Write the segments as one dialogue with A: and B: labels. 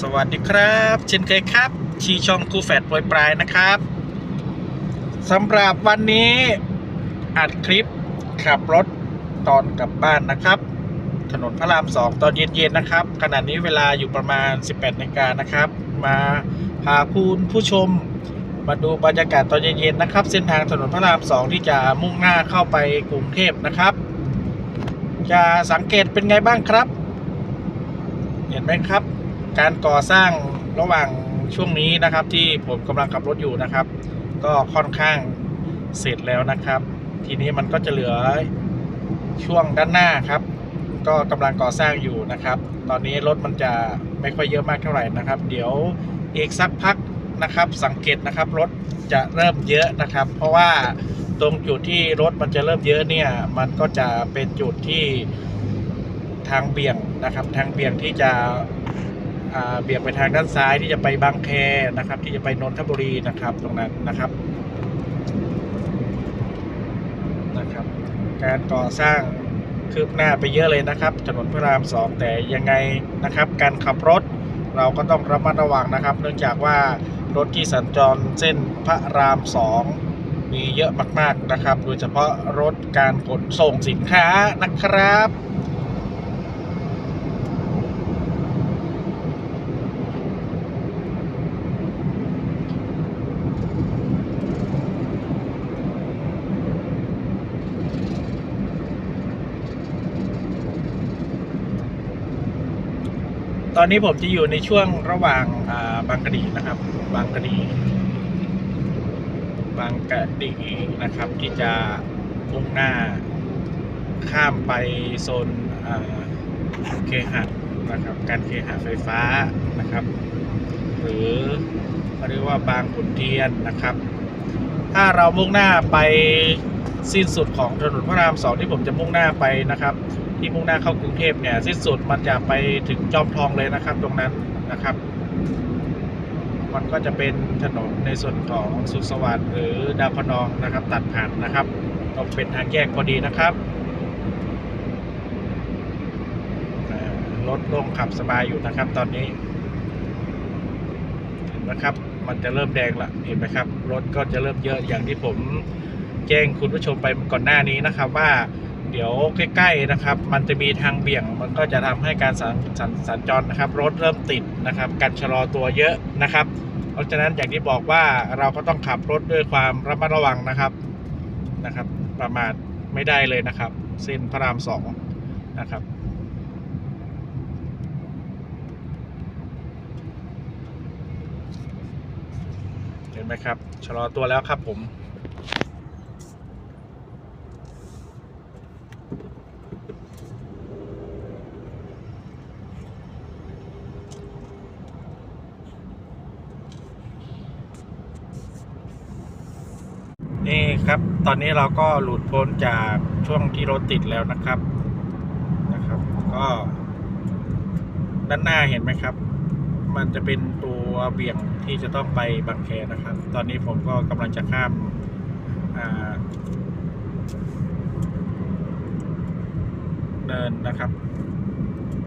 A: สวัสดีครับ เช่นเคยครับ ชีช่องคูแฟดปลอยปลายนะครับสำหรับวันนี้อัดคลิปขับรถตอนกลับบ้านนะครับ ถนนพระรามสองตอนเย็นๆนะครับ ขณะนี้เวลาอยู่ประมาณ 18นาฬิกานะครับ มาพาคุณผู้ชมมาดูบรรยากาศตอนเย็นๆนะครับ เส้นทางถนนพระรามสองที่จะมุ่งหน้าเข้าไปกรุงเทพนะครับ จะสังเกตเป็นไงบ้างครับ เห็นไหมครับ การก่อสร้างระหว่างช่วงนี้นะครับ ที่ผมกำลังขับรถอยู่นะครับ ก็ค่อนข้างเสร็จแล้วนะครับ ทีนี้มันก็จะเหลือช่วงด้านหน้าครับ ก็กำลังก่อสร้างอยู่นะครับ ตอนนี้รถมันจะไม่ค่อยเยอะมากเท่าไหร่นะครับ เดี๋ยวอีกสักพักนะครับ สังเกตนะครับรถจะเริ่มเยอะนะครับ เพราะว่าตรงจุดที่รถมันจะเริ่มเยอะเนี่ย มันก็จะเป็นจุดที่ทางเบี่ยงนะครับ ทางเบี่ยงที่จะ เบี่ยงไปทางด้านซ้ายที่จะไปบางแคนะครับ ที่จะไปนนทบุรีนะครับตรงนั้นนะครับนะครับ การก่อสร้างคืบหน้าไปเยอะเลยนะครับ ถนนพระรามสองแต่ยังไงนะครับ การขับรถเราก็ต้องระมัดระวังนะครับ เนื่องจากว่ารถที่สัญจรเส้นพระรามสองมีเยอะมากๆนะครับ โดยเฉพาะรถการขนส่งสินค้านะครับ ตอนนี้ผมจะอยู่ในช่วงระหว่างาบางกะดีนะครับ บางกะดี บางกะดีนะครับ ที่จะมุ่งหน้าข้ามไปโซนเคหะนะครับ การเคหะไฟฟ้านะครับ หรือเขาเรียกว่าบางขุนเทียนนะครับ ถ้าเรามุ่งหน้าไปสิ้นสุดของถนนพระรามสองที่ผมจะมุ่งหน้าไปนะครับ ที่มุ่งหน้าเข้ากรุงเทพเนี่ยสิ้นสุดมันจะไปถึงจอมทองเลยนะครับ ตรงนั้นนะครับ มันก็จะเป็นถนนในส่วนของสุขสวัสดิ์หรือดาวพนองนะครับ ตัดผ่านนะครับต้องเป็นทางแยกพอดีนะครับรถโล่งขับสบายอยู่นะครับ ตอนนี้เห็นไหมครับ มันจะเริ่มแดงละเห็นไหมครับ รถก็จะเริ่มเยอะอย่างที่ผมแจ้งคุณผู้ชมไปก่อนหน้านี้นะครับว่า เดี๋ยวใกล้ๆนะครับ มันจะมีทางเบี่ยงมันก็จะทำให้การสัญสญสญจรนะครับรถเริ่มติดนะครับการชะลอตัวเยอะนะครับ เพราะฉะนั้นอย่างที่บอกว่าเราก็ต้องขับรถด้วยความระมัดระวังนะครับนะครับ ประมาทไม่ได้เลยนะครับ เส้นพระรามสองนะครับเห็นไหมครับชะลอตัวแล้วครับผม นี่ครับ ตอนนี้เราก็หลุดพ้นจากช่วงที่รถติดแล้วนะครับนะครับ ก็ด้านหน้าเห็นไหมครับ มันจะเป็นตัวเบี่ยงที่จะต้องไปบางแคนะครับ ตอนนี้ผมก็กำลังจะข้ามาเนินนะครับ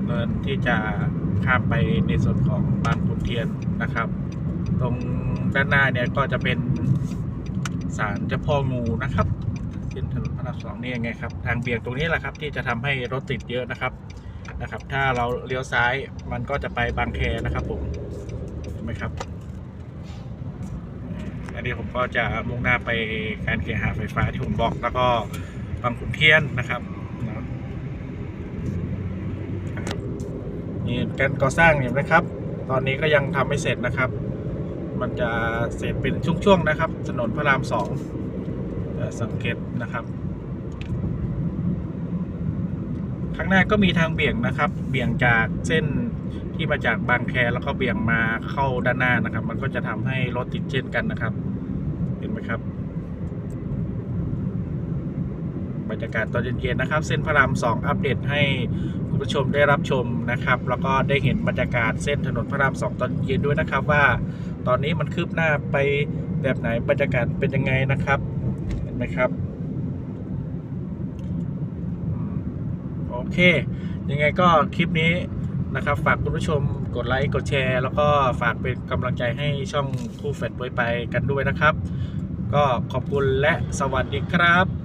A: เนินที่จะข้ามไปในส่วนของบางขุนเทียนนะครับ ตรงด้านหน้าเนี่ยก็จะเป็น ศาลเจ้าพ่องูนะครับเส้นถนนพระรามสองนี่ยังไงครับทางเบี่ยงตรงนี้แหละครับ ที่จะทำให้รถติดเยอะนะครับนะครับ ถ้าเราเลี้ยวซ้ายมันก็จะไปบางแคนะครับผมเห็นไหมครับอันนี้ผมก็จะมุ่งหน้าไปการเคหะไฟฟ้าที่ผมบอกแล้วก็บางขุนเทียนนะครับนะครับมีการก่อสร้างเห็นไหมครับ ตอนนี้ก็ยังทำไม่เสร็จนะครับ มันจะเสร็จเป็นช่วงๆนะครับ ถนนพระรามสองสังเกตนะครับ ข้างหน้าก็มีทางเบี่ยงนะครับ เบี่ยงจากเส้นที่มาจากบางแคแล้วก็เบี่ยงมาเข้าด้านหน้านะครับ มันก็จะทำให้รถติดเช่นกันนะครับ เห็นไหมครับบรรยากาศตอนเย็นๆนะครับ เส้นพระรามสองอัปเดตให้คุณผู้ชมได้รับชมนะครับ แล้วก็ได้เห็นบรรยากาศเส้นถนนพระรามสองตอนเย็นด้วยนะครับว่า ตอนนี้มันคืบหน้าไปแบบไหนบรรยากาศเป็นยังไงนะครับ เห็นไหมครับ โอเค ยังไงก็คลิปนี้นะครับ ฝากคุณผู้ชมกดไลค์ กดแชร์ แล้วก็ฝากเป็นกำลังใจให้ช่องคู่แฟดไว้ไปกันด้วยนะครับ ก็ขอบคุณและสวัสดีครับ